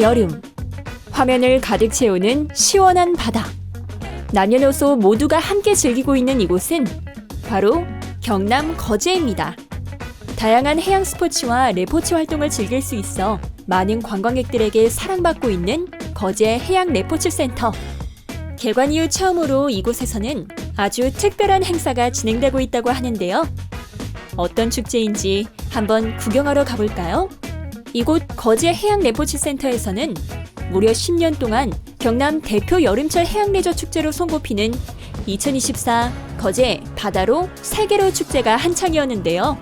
여름. 화면을 가득 채우는 시원한 바다. 남녀노소 모두가 함께 즐기고 있는 이곳은 바로 경남 거제입니다. 다양한 해양 스포츠와 레포츠 활동을 즐길 수 있어 많은 관광객들에게 사랑받고 있는 거제 해양 레포츠 센터. 개관 이후 처음으로 이곳에서는 아주 특별한 행사가 진행되고 있다고 하는데요. 어떤 축제인지 한번 구경하러 가볼까요? 이곳 거제 해양 레포츠 센터에서는 무려 10년 동안 경남 대표 여름철 해양 레저 축제로 손꼽히는 2024 거제 바다로 세계로 축제가 한창이었는데요.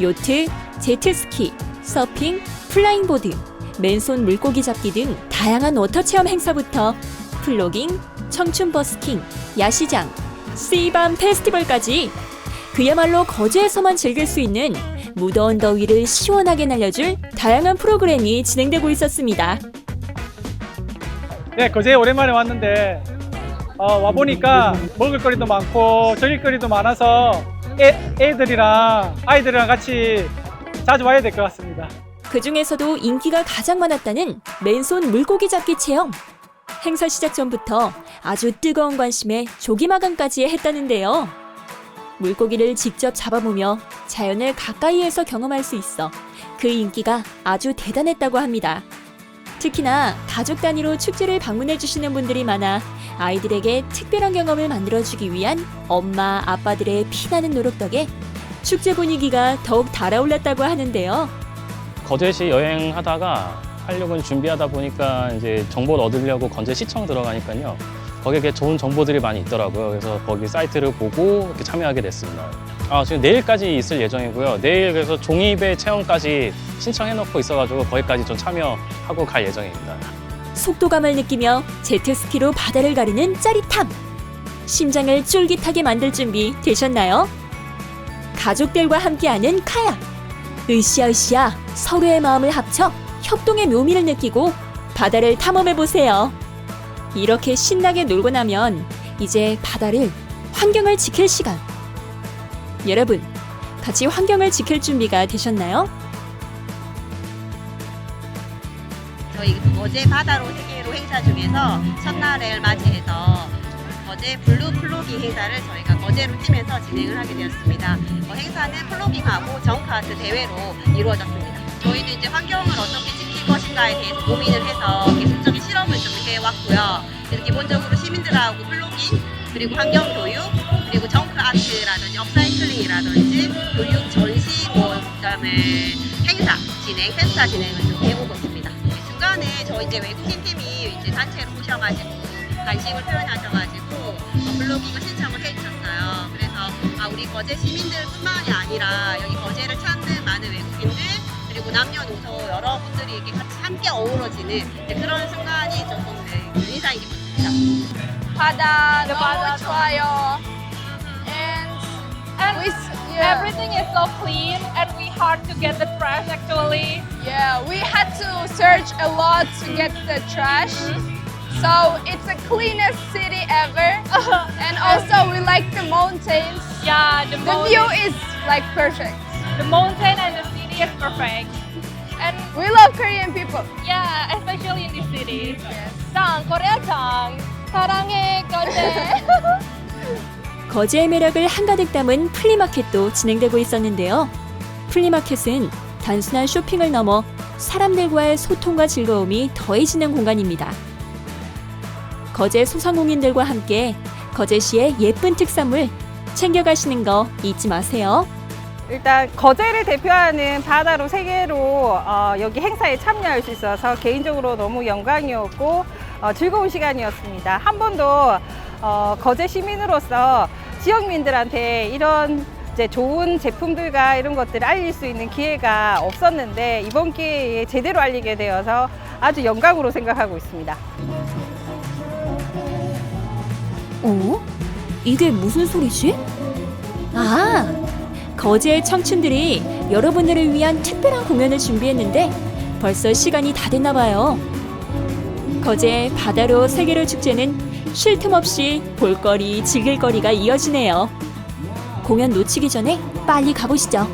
요트, 제트스키, 서핑, 플라잉보드, 맨손 물고기 잡기 등 다양한 워터 체험 행사부터 플로깅, 청춘 버스킹, 야시장, 씨밤 페스티벌까지 그야말로 거제에서만 즐길 수 있는 무더운 더위를 시원하게 날려줄 다양한 프로그램이 진행되고 있었습니다. 네, 거제에 오랜만에 왔는데 어, 와 보니까 먹을거리도 많고 즐길거리도 많아서 애, 애들이랑 아이들이랑 같이 자주 와야 될 것 같습니다. 그 중에서도 인기가 가장 많았다는 맨손 물고기 잡기 체험. 행사 시작 전부터 아주 뜨거운 관심에 조기마감까지 했다는데요. 물고기를 직접 잡아보며 자연을 가까이에서 경험할 수 있어 그 인기가 아주 대단했다고 합니다. 특히나 가족 단위로 축제를 방문해 주시는 분들이 많아 아이들에게 특별한 경험을 만들어 주기 위한 엄마, 아빠들의 피나는 노력 덕에 축제 분위기가 더욱 달아올랐다고 하는데요. 거제시 여행하다가 하려고 준비하다 보니까 이제 정보를 얻으려고 건제 시청 들어가니까요. 거기에 좋은 정보들이 많이 있더라고요. 그래서 거기 사이트를 보고 이렇게 참여하게 됐습니다. 아, 지금 내일까지 있을 예정이고요. 내일 그래서 종이배 체험까지 신청해놓고 있어가지고 거기까지 좀 참여하고 갈 예정입니다. 속도감을 느끼며 제트스키로 바다를 가르는 짜릿함. 심장을 쫄깃하게 만들 준비 되셨나요? 가족들과 함께하는 카약. 으쌰으쌰 서로의 마음을 합쳐 협동의 묘미를 느끼고 바다를 탐험해 보세요. 이렇게 신나게 놀고 나면 이제 바다를 환경을 지킬 시간. 여러분, 같이 환경을 지킬 준비가 되셨나요? 저희 어제 바다로 세계로 행사 중에서 첫날을 맞이해서 어제 블루 플로깅 행사를 저희가 거제로 뛰면서 진행을 하게 되었습니다. 어, 행사는 플로깅하고 정카트 대회로 이루어졌습니다. 저희는 이제 환경을 어떻게 지 킬 것인가에 대해서 고민을 해서 기술적인 실험을 좀 해왔고요. 그래서 기본적으로 시민들하고 플로깅 그리고 환경 교육 그리고 정크 아트라든지 업사이클링이라든지 교육 전시 뭐 그다음에 행사 진행, 페스타 진행을 좀 해보고 있습니다. 중간에 저 이제 외국인 팀이 이제 단체로 오셔가지고 관심을 표현하셔가지고 어, 블로깅을 신청을 해주셨어요. 그래서 아 우리 거제 시민들뿐만이 아니라 여기 거제를 찾는 많은 그리고 남녀노소 여러분들이 이렇게 같이 함께 어우러지는 네, 그런 순간이 조금 네, 인상이 깊었습니다. 바다 너무 좋아요. And, And we s- yeah, everything is so clean and we hard to get the trash actually. yeah, we had to search a lot to get the trash. So it's the cleanest city ever. and also we like the mountains. Yeah, the, The mountain, view is like perfect. the mountain and the city is perfect. And We love Korean people. yeah, especially in this city. 짱, 코리아 짱. 사랑해, 거제. 거제의 매력을 한가득 담은 플리마켓도 진행되고 있었는데요. 플리마켓은 단순한 쇼핑을 넘어 사람들과의 소통과 즐거움이 더해지는 공간입니다. 거제 소상공인들과 함께 거제시의 예쁜 특산물 챙겨가시는 거 잊지 마세요. 일단 거제를 대표하는 바다로 세계로 어, 여기 행사에 참여할 수 있어서 개인적으로 너무 영광이었고 어, 즐거운 시간이었습니다. 한 번도 어, 거제 시민으로서 지역민들한테 이런 이제 좋은 제품들과 이런 것들을 알릴 수 있는 기회가 없었는데 이번 기회에 제대로 알리게 되어서 아주 영광으로 생각하고 있습니다. 어? 이게 무슨 소리지? 아, 거제의 청춘들이 여러분들을 위한 특별한 공연을 준비했는데 벌써 시간이 다 됐나 봐요. 거제 바다로 세계로 축제는 쉴 틈 없이 볼거리, 즐길거리가 이어지네요. 공연 놓치기 전에 빨리 가보시죠.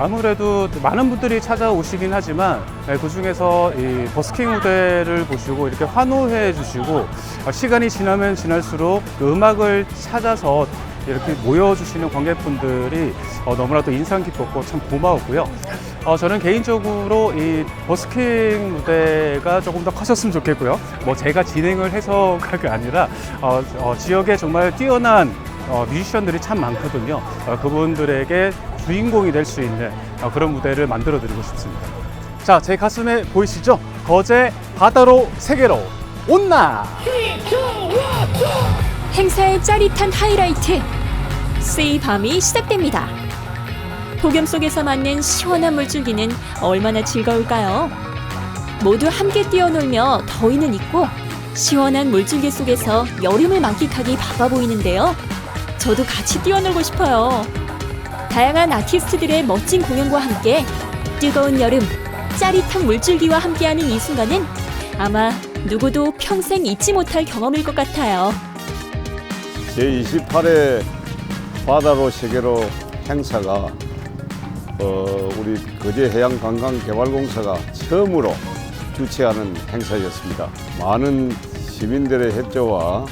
아무래도 많은 분들이 찾아오시긴 하지만 그 중에서 이 버스킹 무대를 보시고 이렇게 환호해 주시고 어, 시간이 지나면 지날수록 그 음악을 찾아서 이렇게 모여주시는 관객분들이 어, 너무나도 인상 깊었고 참 고마웠고요. 어, 저는 개인적으로 이 버스킹 무대가 조금 더 커졌으면 좋겠고요. 뭐 제가 진행을 해서가 아니라 어, 어, 지역에 정말 뛰어난 어, 뮤지션들이 참 많거든요. 어, 그분들에게 주인공이 될 수 있는 어, 그런 무대를 만들어 드리고 싶습니다. 자, 제 가슴에 보이시죠? 거제 바다로 세계로 온나! 행사의 짜릿한 하이라이트. 세이 밤이 시작됩니다. 폭염 속에서 맞는 시원한 물줄기는 얼마나 즐거울까요? 모두 함께 뛰어놀며 더위는 잊고 시원한 물줄기 속에서 여름을 만끽하기 바빠 보이는데요. 저도 같이 뛰어놀고 싶어요. 다양한 아티스트들의 멋진 공연과 함께 뜨거운 여름, 짜릿한 물줄기와 함께하는 이 순간은 아마 누구도 평생 잊지 못할 경험일 것 같아요. 제28회 바다로 세계로 행사가 어, 우리 거제 해양관광개발공사가 처음으로 주최하는 행사였습니다. 많은 시민들의 협조와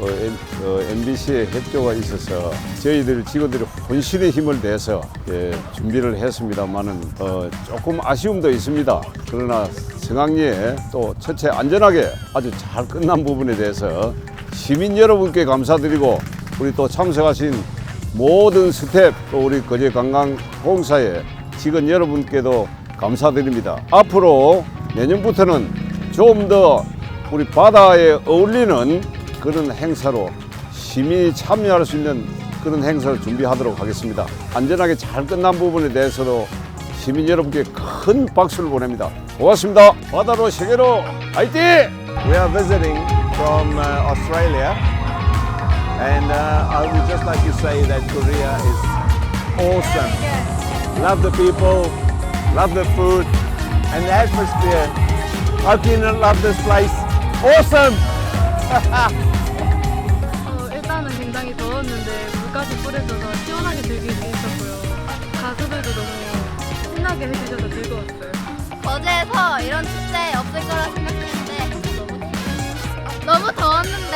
어, 엠- 어, MBC의 협조가 있어서 저희들 직원들이 혼신의 힘을 내서 예, 준비를 했습니다만은 어, 조금 아쉬움도 있습니다. 그러나 성황리에 또 첫째 안전하게 아주 잘 끝난 부분에 대해서 시민 여러분께 감사드리고 우리 또 참석하신 모든 스텝 또 우리 거제관광공사의 직원 여러분께도 감사드립니다. 앞으로 내년부터는 좀 더 우리 바다에 어울리는 그런 행사로 시민이 참여할 수 있는 그런 행사를 준비하도록 하겠습니다. 안전하게 잘 끝난 부분에 대해서도 시민 여러분께 큰 박수를 보냅니다. 고맙습니다. 바다로 세계로 화이팅! We are visiting from uh, Australia, and uh, I would just like to say that Korea is awesome. Love the people, love the food, and the atmosphere. How can you not love this place? Awesome! 물까지 뿌려져서 시원하게 즐길 수 있었고요. 가수들도 너무 신나게 해주셔서 즐거웠어요. 거제에서 이런 축제 없을 거라 생각했는데 너무 더웠는데